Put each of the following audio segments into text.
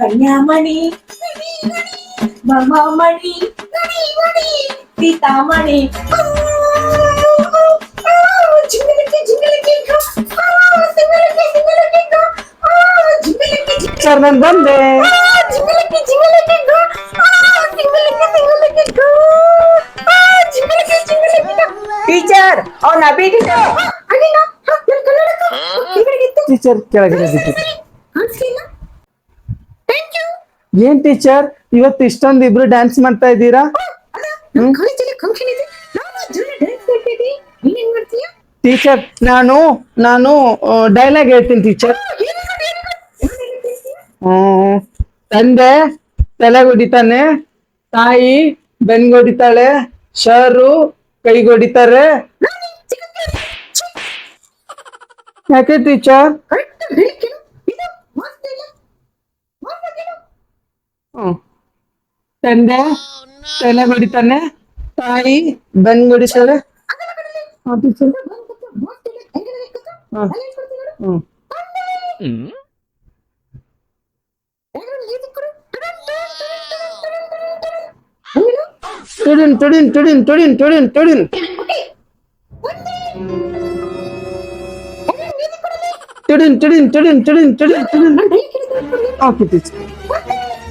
कन्यामणि मामामणि पितामणि teacher और अभी teacher teacher क्या ಏನ್ ಟೀಚರ್? ಇವತ್ತು ಇಷ್ಟೊಂದು ಇಬ್ರು ಡ್ಯಾನ್ಸ್ ಮಾಡ್ತಾ ಇದ್ದೀರಾ? ಟೀಚರ್ ನಾನು ನಾನು ಡೈಲಾಗ್ ಹೇಳ್ತೀನಿ ಟೀಚರ್. ತಂದೆ ತಲೆಗೊಡಿತಾನೆ ತಾಯಿ ಬೆನ್ಗೊಡಿತಾಳೆ ಶರು ಕೈಗೊಡಿತಾರೆ ಯಾಕೆ ಟೀಚರ್? ಟಡನ್, ತಲೆ ಬಡಿತಾನೆ. ತಾಯಿ ಬಂದ್ ಹಂಗೇನು? ತುಡಿನ್ ತುಡಿನ್ ತುಡಿನ್ ತುಡಿನ್ ತುಡಿನ್ ತುಡಿನ್. ತುಡಿನ್ ತುಡಿನ್ ತುಡಿನ್ ತುಡಿನ್ ತುಡಿನ್. ತುಡಿನ್ ನಾನು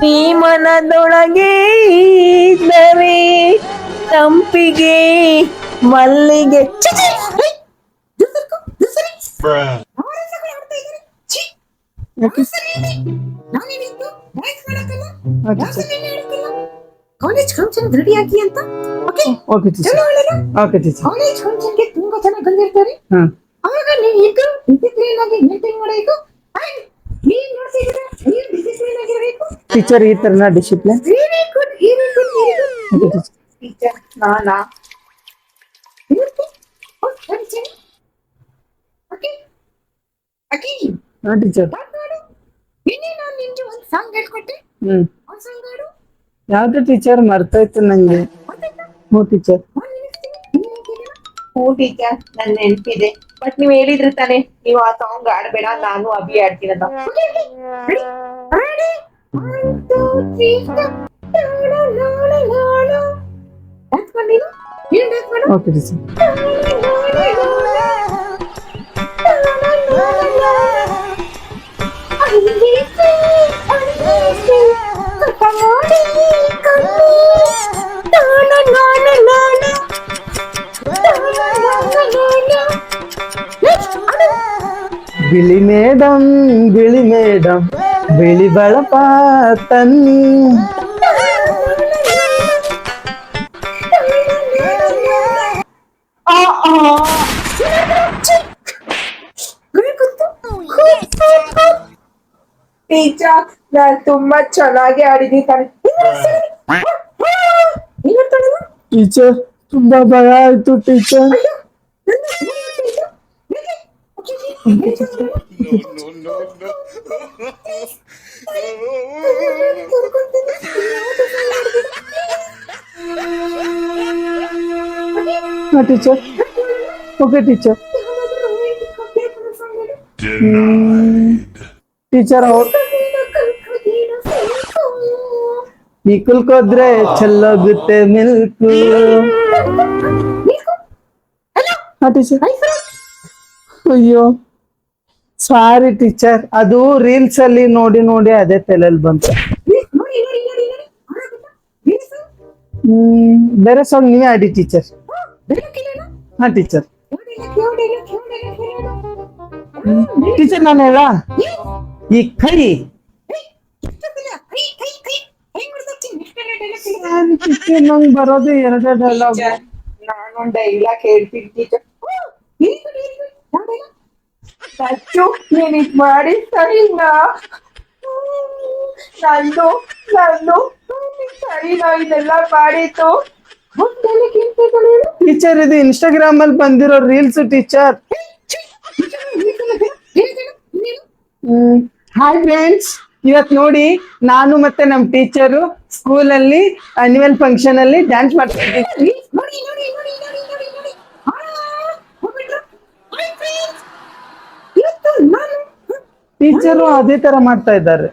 ನೀ ಮನದೊಳಗೆ ಇದ್ದರೆ ತಂಪಿಗೆ ಮಲ್ಲಿಗೆ. ಕಾಲೇಜ್ ಫಂಕ್ಷನ್ ರೆಡಿ ಆಗಿ ಅಂತ? ಓಕೆ. ಓಕೆ ಓಕೆ ಕಾಲೇಜ್ ಫಂಕ್ಷನ್ಗೆ ತುಂಬಾ ಚೆನ್ನಾಗಿ ಬಂದಿರ್ತಾರೆ. ಅವಾಗ ನೀವು ಇದ್ದು ಇದ್ದಿದ್ರೆ ಏನಾಗಿ ಮೇಂಟೈನ್ ಮಾಡೋದು ಟೀಚರ್ ಈ ತರನ ಡಿಸಿಪ್ಲಿನ್ ಟೀಚರ್ ಟೀಚರ್ ಯಾವ್ದು ಟೀಚರ್ ನಂಗೆ. ಹ್ಞೂ ಟೀಚರ್ ಟೀಚರ್ ನನ್ ನೆನಪಿದೆ. ಬಟ್ ನೀವ್ ಹೇಳಿದ್ರಿ ತಾನೆ ನೀವು ಆ ಸಾಂಗ್ ಆಡ್ಬೇಡ, ನಾನು ಅಭಿ ಆಡ್ತೀನಂತ ಓಕೆ ಬಿಳಿ ಮೇಡಮ್ ಬಿಳಿ ಮೇಡಮ್ ಬಿಳಿ ಬಳಪ ತನ್ನಿ ಆ, ಆ. ಟೀಚರ್ ನಾನು ತುಂಬಾ ಚೆನ್ನಾಗಿ ಆಡಿದ್ದೀನಿ ತಾನೆ. ಟೀಚರ್ ತುಂಬಾ ಭಯ ಆಯ್ತು teacher. Teacher okay teacher teacher और बिल्कुल कोद्रे छलगते हाँ टीचर अय्यो ಸಾರಿ ಟೀಚರ್ ಅದು ರೀಲ್ಸ್ ಅಲ್ಲಿ ನೋಡಿ ನೋಡಿ ಅದೇ ತಲೆಯಲ್ಲಿ ಬಂತು. ಹ್ಮ್ ಬೇರೆ ಸಾಂಗ್ ನೀವೇ ಆಡಿ ಟೀಚರ್ ಹಾ ಟೀಚರ್ ಟೀಚರ್ ನಾನು ಹೇಳ? ಈ ಕೈ. ನಂಗೆ ಬರೋದು ಎರಡೇ ಡೈಲಾಗ್ ನಾನೊಂದ್ ಡೈಲಾಗ್ ಹೇಳ್ತೀನಿ ಟೀಚರ್ ನೀನ್ ಇದ್ ಮಾಡಿ ಸರಿನಾ ನಂದು ನಂದು ಸರಿನೋ ಇದೆಲ್ಲ ಮಾಡಿತ್ತು ಟೀಚರ್ ಇದು ಇನ್ಸ್ಟಾಗ್ರಾಮ್ ಅಲ್ಲಿ ಬಂದಿರೋ ರೀಲ್ಸ್ ಟೀಚರ್ ಹಾಯ್ ಫ್ರೆಂಡ್ಸ್ ಇವತ್ ನೋಡಿ ನಾನು ಮತ್ತೆ ನಮ್ ಟೀಚರು ಸ್ಕೂಲ್ ಅಲ್ಲಿ ಅನ್ಯುವಲ್ ಫಂಕ್ಷನ್ ಅಲ್ಲಿ ಡ್ಯಾನ್ಸ್ ಮಾಡ್ತಾ ಇದ್ದೀವಿ ನೋಡಿ ನೋಡಿ ನೋಡಿ ನೋಡಿ ನೋಡಿ ನೋಡಿ ಆ, ಹೋಗ್ಬಿಟ್ರು. Hi friends. ಇವತ್ತು ನಾನು ಟೀಚರು ಅದೇ ತರ ಮಾಡ್ತಾ ಇದ್ದಾರೆ.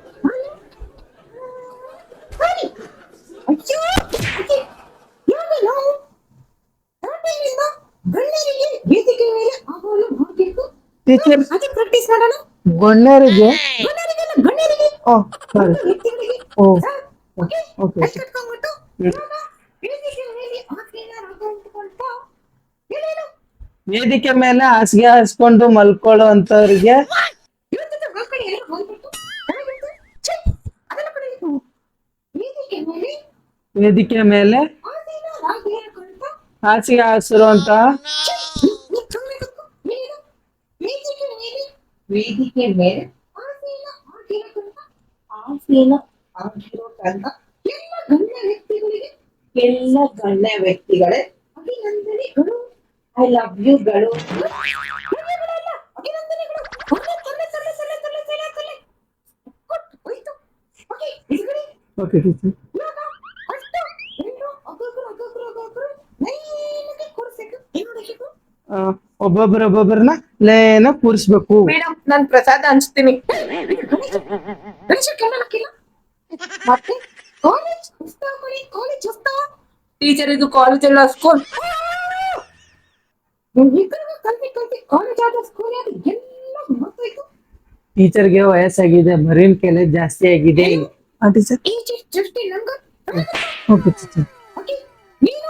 ಟೀಚರ್ ಓ, ಸರಿ. ಓಕೆ ವೇದಿಕೆ ಮೇಲೆ ಹಾಸಿಗೆ ಹಾಸ್ಕೊಂಡು ಮಲ್ಕೊಳ್ಳೋ ಅಂತವ್ರಿಗೆ ಎಲ್ಲ ಹೋಗ್ಬಿಟ್ಟು ಚೆನ್ನಾಗಿತ್ತು. ಛೆ, ಅದೆಲ್ಲ ಕಡೆ ಇತ್ತು. ವೇದಿಕೆ ಮೇಲೆ ವೇದಿಕೆ ಮೇಲೆ ಆಸೀನ ರಾಗಿ ಹಾಕೊಂತ ಹಾಸಿಗೆ ಹಾಸಿರುವಂತಹ ಛೆ, ನೀ ಸುಮ್ನೆ ಕೂತ್ಕೋ. ನೀನು ವೇದಿಕೆ ಮೇಲೆ ವೇದಿಕೆ ಮೇಲೆ ಆಸೀನ ಆಗಿರಕಂತ ಆಸೀನ ಆಗಿರೋಕಂತ ಎಲ್ಲ ಗಣ್ಯ ವ್ಯಕ್ತಿಗಳಿಗೆ ಎಲ್ಲ ಗಣ್ಯ ವ್ಯಕ್ತಿಗಳೇ ಅಭಿನಂದನೆಗಳು ಐ ಲವ್ ಯುಗಳು ಅಭಿನಂದನೆಗಳು ತಲೆ, ತಲೆ, ತಲೆ, ತಲೆ, ತಲೆ, ತಲೆ, ತಲೆ. ಕೊಟ್ಟು, ಹೋಯ್ತು. Okay, ಇದ್ಗಡೆ ಓಕೆ ಟೀಚರ್ ಇವಾಗ ಅಷ್ಟು ಹೆಣ್ಣು ಒಬ್ಬೊಬ್ರು ಒಬ್ಬೊಬ್ರು ಒಬ್ಬೊಬ್ರು ಲೈನ್ಗೆ ಕೂರ್ಸ್ಬೇಕು. ಏನ್ ಮಾಡ್ಬೇಕು? ಒಬ್ಬೊಬ್ಬರು ಒಬ್ಬೊಬ್ರನ್ನ ಲೇನ ಕೂರಿಸ್ಬೇಕು. ಮೇಡಮ್ ನಾನ್ ಪ್ರಸಾದ ಹಂಚ್ತೀನಿ. ಮತ್ತೆ? ಕಾಲೇಜ್ ಉತ್ಸವ ಮಾಡಿ ಕಾಲೇಜ್ ಉತ್ಸವ ಟೀಚರ್ ಇದು ಕಾಲೇಜ್ ಅಲ್ಲ ಸ್ಕೂಲ್ ಕಲ್ತಿ ಕಲ್ತಿ ಕಾಲೇಜ್ ಆದ ಸ್ಕೂಲ್ ಆದ ಎಲ್ಲ ಮರ್ತೋಯ್ತು ಟೀಚರ್ಗೆ ವಯಸ್ಸಾಗಿದೆ ಮರಿನ್ ಕೆಲೆ ಜಾಸ್ತಿ ಆಗಿದೆ. ಟೀಚರ್ ದೃಷ್ಟಿ ನಂಗ? ಓಕೆ ಟೀಚರ್ ಓಕೆ ನೀನು?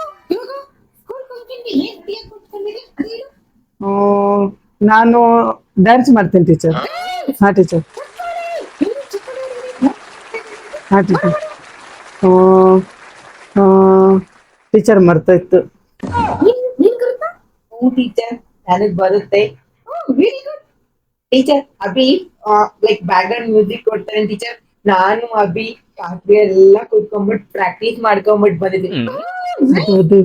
ಡ್ಯಾನ್ಸ್ ಮಾಡ್ತೀನಿ ಟೀಚರ್ ಹಾ ಟೀಚರ್ ಹಾಂ ಟೀಚರ್ ಟೀಚರ್ ಮರ್ತಾ ಇತ್ತು ಟೀಚರ್ ನನಗ್ ಬರುತ್ತೆ. Very good teacher Abhi like background music ಕೊಡ್ತಾರೆ ಟೀಚರ್ ನಾನು ಅಭಿ ರಾತ್ರಿ ಎಲ್ಲ ಕೂತ್ಕೊಂಡ್ಬಿಟ್ಟು ಪ್ರಾಕ್ಟೀಸ್ ಮಾಡ್ಕೊಂಡ್ಬಿಟ್ಟು ಬಂದಿದ್ದೀನಿ ಅದು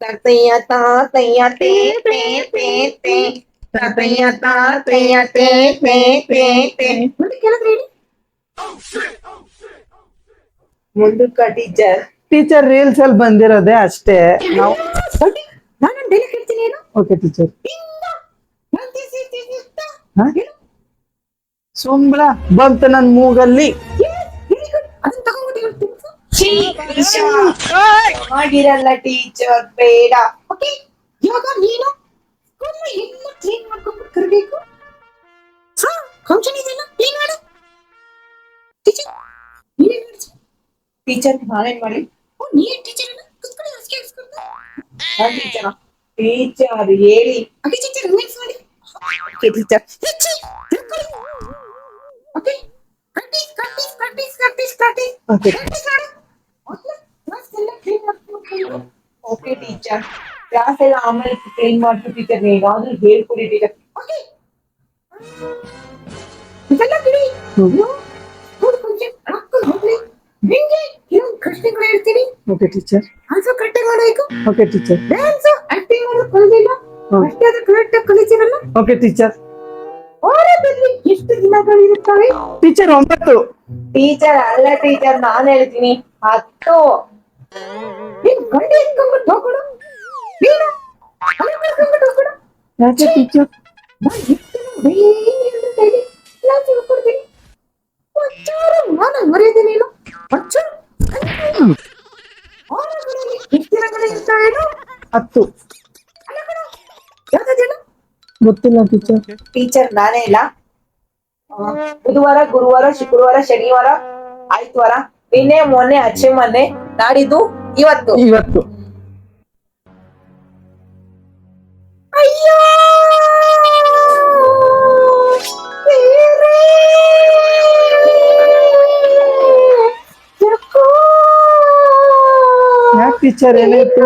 ತಾತಯ್ಯ ತಾತಯ್ಯ ತೇ ತೇ ತೇ ತೇ ತಾತಯ್ಯ ತಾತಯ್ಯ ತೇ ತೇ ತೇ ತೇ ಮುಂದೆ ಕೇಳಿದ್ರೆ ಹೇಳಿ ಮುಂದಕ್ಕ ಟೀಚರ್ ಟೀಚರ್ ರೀಲ್ಸ್ ಅಲ್ಲಿ ಬಂದಿರೋದೇ ಅಷ್ಟೇ ನಾವು ನಾನು ಡೈಲಿ ಕೇಳ್ತೀನಿ ಏನು ಓಕೆ ಟೀಚರ್ ಇಂದ ನಂದಿ ಸಿದ್ದಿ ಸಿದ್ದ ಹಾ ಹೇಳು ಸುಂಬಳ ಬಂತು ನನ್ ಮೂಗಲ್ಲಿ. ಅದನ್ನ ತಗೊಂಡ್ಬಿಟ್ಟು ಹೇಳ್ತೀನಿ ಆಗಿರಲ್ಲ ಟೀಚರ್, ಬೇಡ. ಓಕೆ ಇವಾಗ ನೀನು ಸ್ಕೂಲ್ನ ಎಲ್ಲ ಕ್ಲೀನ್ ಮಾಡ್ಕೊಂಡ್ಬಿಟ್ಟು ಕರ್ಬೇಕು. ಹಾ ಫಂಕ್ಷನ್ ಇದೆಲ್ಲ ಕ್ಲೀನ್ ಮಾಡು? ಟೀಚರ್ ನೀನೇನ್ ಮಾಡ್ಸಿ ಟೀಚರ್ ನಾನೇನ್ ಮಾಡಿ? ಓ, ನೀನ್ ಟೀಚರ್ ಅಲ್ಲ? ಕುತ್ಕೊಳ್ಳಿ ಹಾಸಿಗೆ ಹಾಸ್ಕೊಂಡು ಹಾ ಟೀಚರ್ ಟೀಚರ್ ಹೇಳಿ. ಓಕೆ ಟೀಚರ್ ರಿಲ್ಯಾಕ್ಸ್ ಮಾಡಿ. Okay teacher okay practice practice practice practice practice okay practice ಮಾಡು ಮೊದ್ಲು ಕ್ಲಾಸ್ ಎಲ್ಲ ಕ್ಲೀನ್ ಮಾಡ್ಕೊಂಡು ಓಕೆ ಟೀಚರ್ ಕ್ಲಾಸ್ ಎಲ್ಲ ಆಮೇಲೆ ಕ್ಲೀನ್ ಮಾಡ್ತು ಟೀಚರ್ ಏನಾದ್ರೂ ಹೇಳ್ಕೊಡಿ ಟೀಚರ್ ಓಕೆ ಇದೆಲ್ಲ ಬಿಡಿ ಸ್ಕೂಲ್ ಫಂಕ್ಷನ್ ಹಾಕೊಂಡು ಹೋಗ್ಲಿ ನಿಂಗೆ ಇನ್ನೊಂದು ಪ್ರಶ್ನೆಗಳು ಹೇಳ್ತೀನಿ ಓಕೆ ಟೀಚರ್ ಆನ್ಸರ್ ಕರೆಕ್ಟಾಗಿ ಮಾಡಬೇಕು ಓಕೆ ಟೀಚರ್ ಡ್ಯಾನ್ಸ್ ಆಕ್ಟಿಂಗ್ ಮಾಡೋದು ಕಲಿದಿಲ್ಲ ಹ್ಮ್. ಅಷ್ಟೇ ಅದು ಕರೆಕ್ಟಾಗಿ ಕಲಿತೀರಲ್ಲ ಓಕೆ ಟೀಚರ್ ವಾರದಲ್ಲಿ ಎಷ್ಟು ದಿನಗಳಿರುತ್ತವೆ ಟೀಚರ್ ಒಂಬತ್ತು ಟೀಚರ್ ಅಲ್ಲ ಟೀಚರ್ ನಾನ್ ಹೇಳ್ತೀನಿ ಹತ್ತು ನೀನ್ ಗಂಡ ಎತ್ಕೊಂಡ್ಬಿಟ್ಟು ಹೋಗ್ಬಿಡು ನೀನು ಮನೆ ಕರ್ಕೊಂಡ್ಬಿಟ್ಟು ಹೋಗ್ಬಿಡು ಯಾಕೆ ಟೀಚರ್ ನಾನ್ ಎಷ್ಟು ಡೈಲಿ ಎರಡು ಡೈಲಿ ಕ್ಲಾಸ್ ಹೇಳ್ಕೊಡ್ತೀನಿ ಒಂಚೂರು ಮಾನ ಮರ್ಯಾದೆ ನೀನು ಒಂಚೂರು ವಾರಗಳಲ್ಲಿ ಎಷ್ಟು ದಿನಗಳಿರುತ್ತವೇನು ಹತ್ತು ಅಲ್ಲ ಕಣೋ, ಯಾವ್ದು ದಿನ ಗೊತ್ತಿಲ್ಲ ಟೀಚರ್ ಟೀಚರ್ ನಾನೇ ಇಲ್ಲ ಆ, ಬುಧವಾರ ಗುರುವಾರ ಶುಕ್ರವಾರ ಶನಿವಾರ ಆಯ್ತವಾರ ನಿನ್ನೆ ಮೊನ್ನೆ ಅಚ್ಚೆ ಮೊನ್ನೆ ನಾಡಿದ್ದು ಇವತ್ತು ಇವತ್ತು ಅಯ್ಯೋ ಟೀಚರ್ ಏನಾಯ್ತು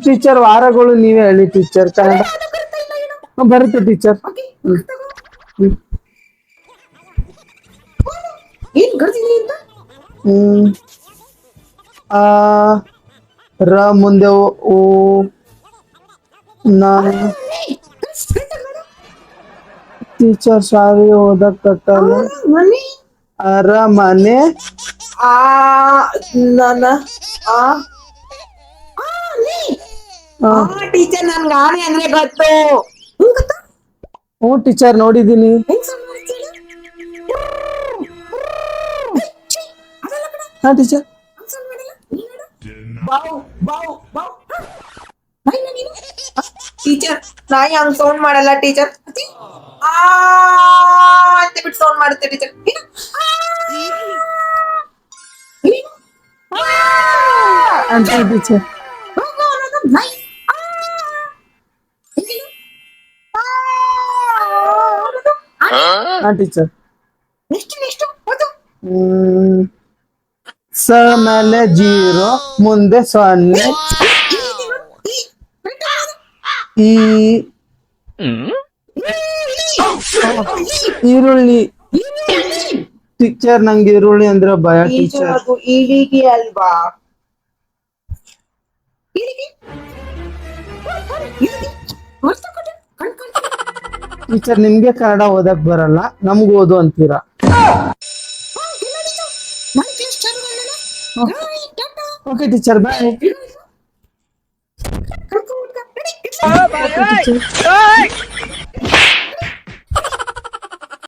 ಟೀಚರ್ ವಾರಗಳು ನೀವೇ ಹೇಳಿ ಟೀಚರ್ ಕನ್ನಡ. ಬರುತ್ತಾ ಟೀಚರ್ ಏನ್ ಅಂತ? ಹ್ಮ್ ಆ ರ ಮುಂದೆ ಓ- ನಾ. ಟೀಚರ್ ಸಾರಿ ಓದಕ್ ಕಟ್ಟಲ್ಲ. ಮನಿ. ಅರಮನೆ ಆ ನನ್ನ ಆ. ಆ, ಆ ಟೀಚರ್ ನನ್ಗೆ ಆನೆ ಅಂದ್ರೆ ಗೊತ್ತು. ನಿಂಗ್ ಗೊತ್ತಾ? ಹ್ಞೂ ಟೀಚರ್ ನೋಡಿದ್ದೀನಿ. ಹೆಂಗ್ sound ಮಾಡ್ತೀಯ ಹೇಳು? ಏ, ಛೀ, ಅದಲ್ಲ ಕಣೆ. ಹಾ ಟೀಚರ್. sound ಮಾಡಿಲ್ಲ. ನೀನ್ ಬಾವು ಹ? ನೀನು. ಟೀಚರ್ ನಾಯಿ ಹಂಗ್ ಸೌಂಡ್ ಮಾಡಲ್ಲ ಟೀಚರ್. ಆ ಅಂತ ಬಿಟ್ಟು ಸೌಂಡ್ ಮಾಡುತ್ತೆ ಟೀಚರ್. ಅಂತ ಟೀಚರ್ ಹಾ ಟೀಚರ್ ನೆಕ್ಸ್ಟ್ ನೆಕ್ಸ್ಟ್ ಓದು ಹ್ಮ್. ಸ ಮೇಲೆ ಜೀರೋ ಮುಂದೆ ಸೊನ್ನೆ. ಈ ಈರುಳ್ಳಿ. ಟೀಚರ್ ನಂಗೆ ಈರುಳ್ಳಿ ಅಂದ್ರೆ ಭಯ ಟೀಚರ್ ಇಲಿಗೆ ಅಲ್ವಾ? ಟೀಚರ್ ನಿಮ್ಗೆ ಕನ್ನಡ ಓದಕ್ ಬರಲ್ಲ ನಮ್ಗೆ ಓದು ಅಂತೀರಾ? ಓಕೆ ಟೀಚರ್ ಬಾಯ್ ಕರ್ಕೊಂಡು